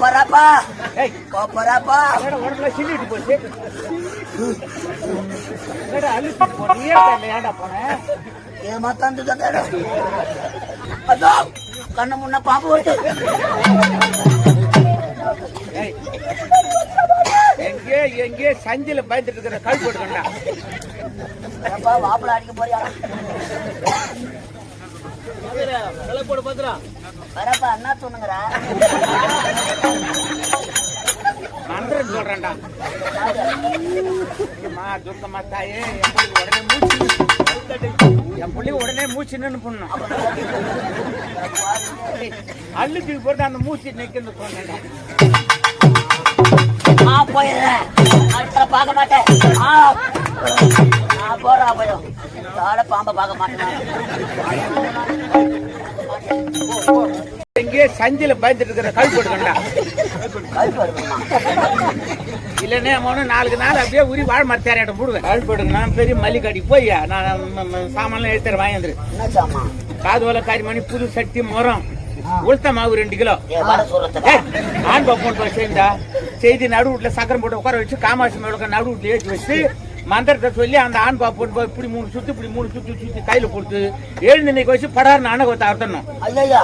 போறாப்பா என்னடா உடம்புல சில்லிட்டு போச்சு ஏமாத்தாந்து அதோ கண்ணு முன்ன பாம்பு ஏய் எங்கே எங்கே? சந்தில பயந்துட்டு இருக்கிற கல் போட்டுக்கண்டா. வாப்பல அடிக்க போறியா? போடு பாத்துறா வரப்பா என்ன சொன்னுங்கடா மந்திரம் சொல்றேன்டா. அம்மா துர்க்கம்மா தாயே உடனே மூச்சு என் பிள்ளை உடனே மூச்சு நின்று பண்ணும் அள்ளுக்கு போட்டு அந்த மூச்சு நிக்கிறது சொன்னேன்டா. ஆ போயிடுறேன். அடுத்த பார்க்க மாட்டேன். ஆ. நான் போறா போயிடும் பாம்பை பார்க்க மாட்டேன். எங்கே சந்தில பயந்துட்டு இருக்கிற கல் போட்டுக்கண்டா. கல் வருமா இல்லைன்னா அவனு நாளுக்கு நாள் அப்படியே உரி வாழ மரத்தாரியாட்டம் போடுவேன். கல் போடுங்க நான் பெரிய மல்லிகாடிக்கு போய் நான் சாமான்லாம் எடுத்துற சாமா காது வலை காரிமணி புது சட்டி முறம் உளுத்த மாவு ரெண்டு கிலோ. ஆண் பக்கம் செய்தா செய்தி நடு வீட்டுல சக்கரை போட்டு உட்கார வச்சு காமாட்சி மேல நடு வீட்டுல ஏற்றி வச்சு மந்திரத்தை சொல்லி அந்த ஆண் பாப்பு போட்டு இப்படி மூணு சுத்து இப்படி மூணு சுத்து சுத்தி கையில போட்டு எழுந்து இன்னைக்கு வச்சு படார் அணகத்தை அர்த்தணும் ஐயா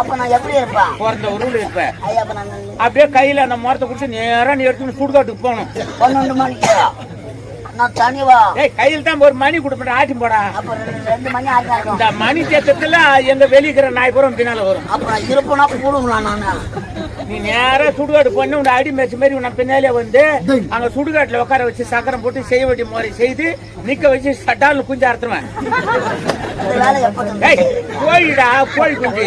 அப்ப நான் எப்படி இருப்பேன்? பிறந்த உருள் இருப்ப ஐயா அப்ப நான் அப்படியே கையில அந்த மரத்தை கொடுத்து நேரா நீ எடுத்து சுடுகாட்டுக்கு போகணும். பன்னெண்டு மணிக்கு? நான் தனிவா. ஏய் கையில் தான் ஒரு மணி கொடுப்பேன் ஆட்டி போடா. அப்ப ரெண்டு மணி இந்த மணி தேக்கத்துல எங்க வெளிக்கிற நாய் புறம் பின்னால வரும். அப்ப இருப்பேனா நானு? நீ நேரா சுடுகாடு பண்ணி உன் அடி மேய்ச்சி மாதிரி உன்னை பின்னாலே வந்து அங்க சுடுகாட்டுல உட்கார வச்சு சக்கரம் போட்டு செய்ய வேண்டிய முறை செய்து நிக்க வச்சு சட்டால் குஞ்சு அறுத்துருவேன். கோழிடா கோழி குஞ்சு.